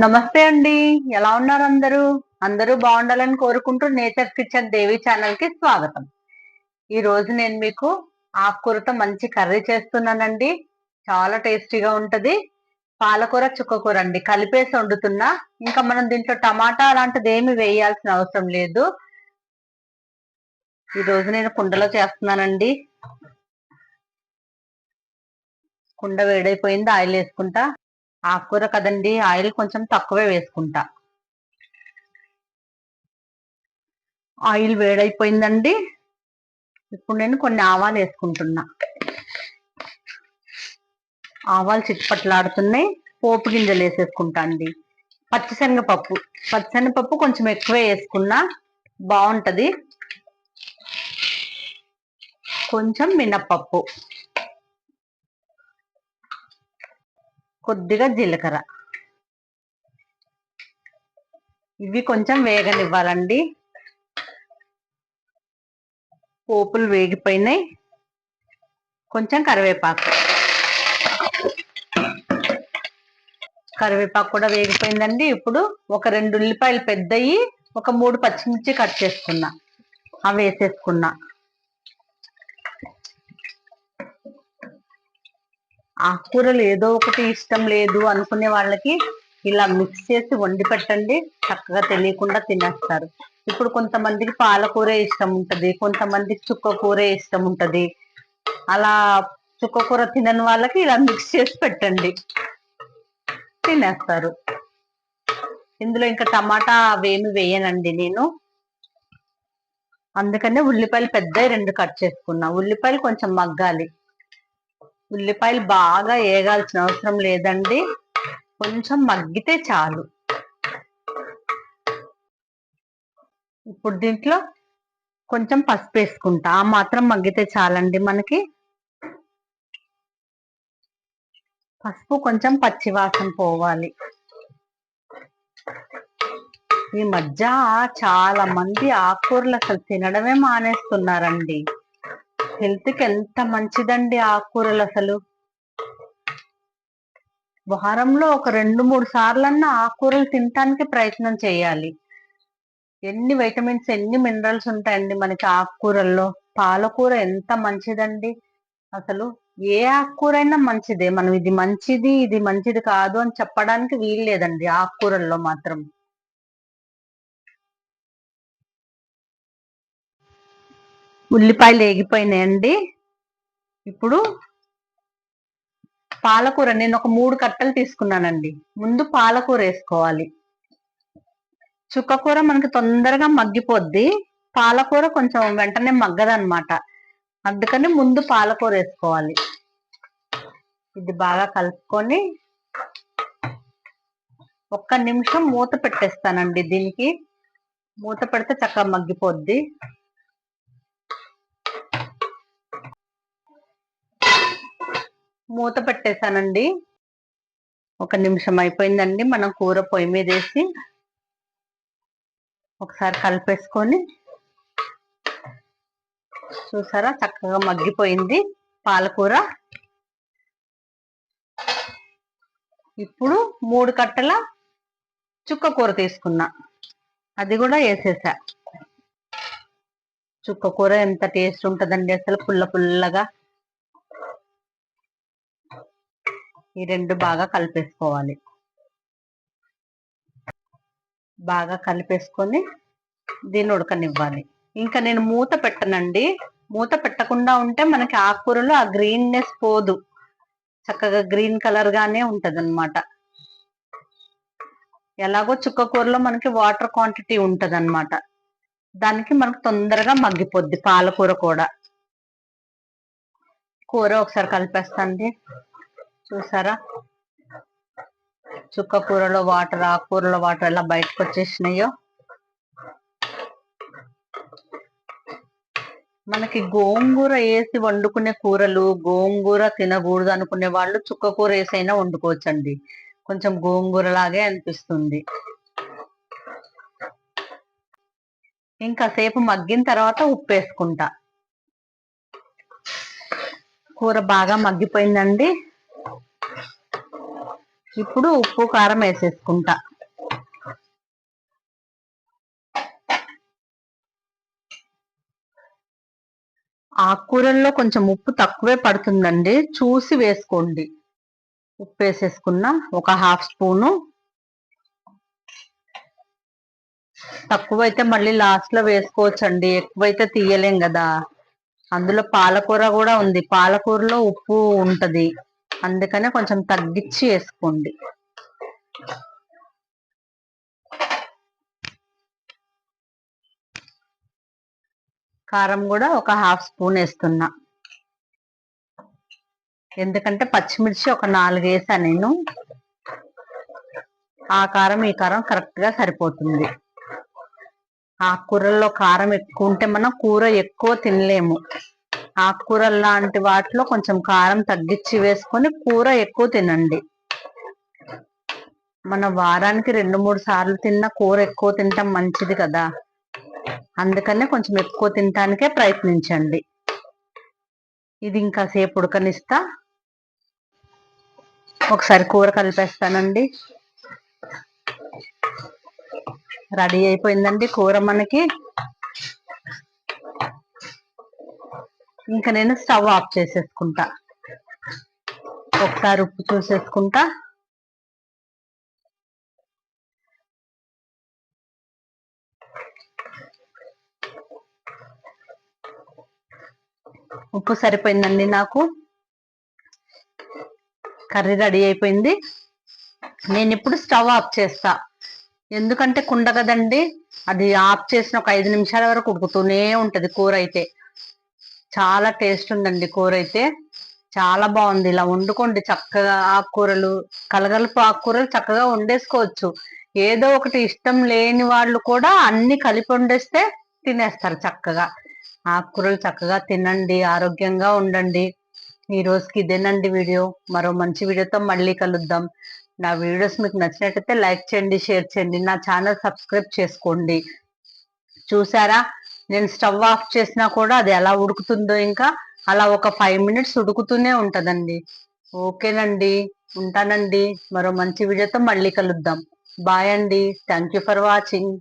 నమస్తే అండి. ఎలా ఉన్నారు అందరూ? అందరూ బాగుండాలని కోరుకుంటూ నేచర్ కిచెన్ దేవి ఛానల్కి స్వాగతం. ఈ రోజు నేను మీకు ఆకుకూరతో మంచి కర్రీ చేస్తున్నానండి. చాలా టేస్టీగా ఉంటది. పాలకూర చుక్కకూర అండి. కలిపేసి వండుతున్నా. ఇంకా మనం దీంట్లో టమాటా అలాంటిది ఏమి వేయాల్సిన అవసరం లేదు. ఈ రోజు నేను కుండలో చేస్తున్నానండి. కుండ వేడైపోయింది ఆయిల్ వేసుకుంటా ఆకుకూర కదండి ఆయిల్ కొంచెం తక్కువే వేసుకుంటా. ఆయిల్ వేడైపోయిందండి. ఇప్పుడు నేను కొన్ని ఆవాలు వేసుకుంటున్నా. ఆవాలు చిట్పట్లాడుతున్నాయి. పోపు గింజలు వేసేసుకుంటా అండి. పచ్చిశనగపప్పు. పచ్చిశనగపప్పు కొంచెం ఎక్కువే వేసుకున్నా బాగుంటుంది. కొంచెం మినప్పప్పు. కొద్దిగా జీలకర్ర. ఇవి కొంచెం వేగనివ్వాలండి. పోపులు వేగిపోయినాయి. కొంచెం కరివేపాకు. కరివేపాకు కూడా వేగిపోయిందండి. ఇప్పుడు ఒక రెండు ఉల్లిపాయలు పెద్దయి ఒక మూడు పచ్చిమిర్చి కట్ చేసుకున్నా. అవి వేసేసుకున్నా. ఆకుకూరలు ఏదో ఒకటి ఇష్టం లేదు అనుకునే వాళ్ళకి ఇలా మిక్స్ చేసి వండి పెట్టండి. చక్కగా తెలియకుండా తినేస్తారు. ఇప్పుడు కొంతమందికి పాలకూర ఇష్టం ఉంటుంది. కొంతమందికి చుక్కకూర ఇష్టం ఉంటుంది. అలా చుక్క కూర తినని వాళ్ళకి ఇలా మిక్స్ చేసి పెట్టండి. తినేస్తారు. ఇందులో ఇంకా టమాటా అవేమి వేయనండి నేను. అందుకనే ఉల్లిపాయలు పెద్ద రెండు కట్ చేసుకున్నా. ఉల్లిపాయలు కొంచెం మగ్గాలి. ఉల్లిపాయలు బాగా వేగాల్సిన అవసరం లేదండి. కొంచెం మగ్గితే చాలు. ఇప్పుడు దీంట్లో కొంచెం పసుపు వేసుకుంటా. ఆ మాత్రం మగ్గితే చాలండి మనకి. పసుపు కొంచెం పచ్చివాసన పోవాలి. ఈ మధ్య చాలా మంది ఆకుకూరలు అసలు తినడమే మానేస్తున్నారండి. హెల్త్కి ఎంత మంచిదండి ఆకుకూరలు అసలు? వారంలో ఒక రెండు మూడు సార్లన్నా ఆకుకూరలు తినటానికి ప్రయత్నం చేయాలి. ఎన్ని వైటమిన్స్ ఎన్ని మినరల్స్ ఉంటాయండి మనకి ఆకుకూరల్లో పాలకూర ఎంత మంచిదండి? అసలు ఏ ఆకుకూర అయినా మంచిదే. మనం ఇది మంచిది ఇది మంచిది కాదు అని చెప్పడానికి వీలు లేదండి ఆకుకూరల్లో మాత్రం. ఉల్లిపాయలు వేగిపోయినాయండి. ఇప్పుడు పాలకూర నేను ఒక మూడు కట్టలు తీసుకున్నానండి. ముందు పాలకూర వేసుకోవాలి. చుక్కకూర మనకి తొందరగా మగ్గిపోద్ది. పాలకూర కొంచెం వెంటనే మగ్గదనమాట అందుకని ముందు పాలకూర వేసుకోవాలి. ఇది బాగా కలుపుకొని ఒక్క నిమిషం మూత పెట్టేస్తానండి దీనికి. మూత పెడితే చక్కగా మగ్గిపోద్ది. మూత పెట్టేశానండి. ఒక నిమిషం అయిపోయిందండి. మనం కూర పొయ్యి మీద వేసి ఒకసారి కలిపేసుకొని చూసారా? చక్కగా మగ్గిపోయింది పాలకూర. ఇప్పుడు మూడు కట్టల చుక్క కూర తీసుకున్నా. అది కూడా వేసేసా. చుక్క కూర ఎంత టేస్ట్ ఉంటుందండి అసలు పుల్ల పుల్లగా. ఈ రెండు బాగా కలిపేసుకోవాలి. బాగా కలిపేసుకొని దీన్ని ఉడకనివ్వాలి. ఇంకా నేను మూత పెట్టనండి. మూత పెట్టకుండా ఉంటే మనకి ఆకుకూరలో ఆ గ్రీన్నెస్ పోదు. చక్కగా గ్రీన్ కలర్ గానే ఉంటది అనమాట ఎలాగో చుక్క కూరలో మనకి వాటర్ క్వాంటిటీ ఉంటది అనమాట దానికి మనకు తొందరగా మగ్గిపోద్ది పాలకూర కూడా. కూర ఒకసారి కలిపేస్తాండి చూసారా? చుక్క కూరలో వాటర్ ఆకుకూరలో వాటర్ ఎలా బయటకు వచ్చేసినాయో. మనకి గోంగూర వేసి వండుకునే కూరలు గోంగూర తినకూడదు అనుకునే వాళ్ళు చుక్క కూర వేసైనా వండుకోవచ్చండి. కొంచెం గోంగూర లాగే అనిపిస్తుంది. ఇంకా సేపు మగ్గిన తర్వాత ఉప్పు వేసుకుంటా కూర బాగా మగ్గిపోయిందండి. ఇప్పుడు ఉప్పు కారం వేసేసుకుంటా. ఆకుకూరల్లో కొంచెం ఉప్పు తక్కువే పడుతుందండి. చూసి వేసుకోండి. ఉప్పు వేసేసుకున్న ఒక హాఫ్ స్పూను. తక్కువైతే మళ్ళీ లాస్ట్లో వేసుకోవచ్చండి. ఎక్కువైతే తీయలేం కదా. అందులో పాలకూర కూడా ఉంది. పాలకూరలో ఉప్పు ఉంటుంది. అందుకనే కొంచెం తగ్గించి వేసుకోండి. కారం కూడా ఒక హాఫ్ స్పూన్ వేస్తున్నా. ఎందుకంటే పచ్చిమిర్చి ఒక నాలుగు వేసా నేను. ఆ కారం ఈ కారం కరెక్ట్గా సరిపోతుంది. కూరల్లో కారం ఎక్కువ ఉంటే మనం కూర ఎక్కువ తినలేము. ఆకుకూర లాంటి వాటిలో కొంచెం కారం తగ్గించి వేసుకొని కూర ఎక్కువ తినండి. మన వారానికి రెండు మూడు సార్లు తిన్న కూర ఎక్కువ తింటాం మంచిది కదా. అందుకనే కొంచెం ఎక్కువ తినటానికే ప్రయత్నించండి. ఇది ఇంకా సేపు ఉడకనిస్తా. ఒకసారి కూర కలిపేస్తానండి. రెడీ అయిపోయిందండి కూర మనకి. ఇంకా నేను స్టవ్ ఆఫ్ చేసేసుకుంటా. ఒకసారి ఉప్పు చూసేసుకుంటా. ఉప్పు సరిపోయిందండి నాకు. కర్రీ రెడీ అయిపోయింది. నేను ఇప్పుడు స్టవ్ ఆఫ్ చేస్తా. ఎందుకంటే కుండ కదండి అది ఆఫ్ చేసిన ఒక ఐదు నిమిషాల వరకు ఉడుకుతూనే ఉంటది కూర అయితే. చాలా టేస్ట్ ఉందండి కూర అయితే చాలా బాగుంది. ఇలా వండుకోండి చక్కగా ఆకుకూరలు కలగలుపు ఆకుకూరలు చక్కగా వండేసుకోవచ్చు. ఏదో ఒకటి ఇష్టం లేని వాళ్ళు కూడా అన్ని కలిపి వండేస్తే తినేస్తారు చక్కగా. ఆకుకూరలు చక్కగా తినండి ఆరోగ్యంగా ఉండండి. ఈ రోజుకి ఇదేనండి వీడియో. మరో మంచి వీడియోతో మళ్ళీ కలుద్దాం. నా వీడియోస్ మీకు నచ్చినట్టయితే లైక్ చేయండి షేర్ చేయండి. నా ఛానల్ సబ్స్క్రైబ్ చేసుకోండి. చూసారా? నేను స్టవ్ ఆఫ్ చేసినా కూడా అది ఎలా ఉడుకుతుందో ఇంకా అలా ఒక ఫైవ్ మినిట్స్ ఉడుకుతూనే ఉంటుందండి. ఓకేనండి. ఉంటానండి. మరో మంచి వీడియోతో మళ్ళీ కలుద్దాం. బాయ్ అండి. Thank you for watching.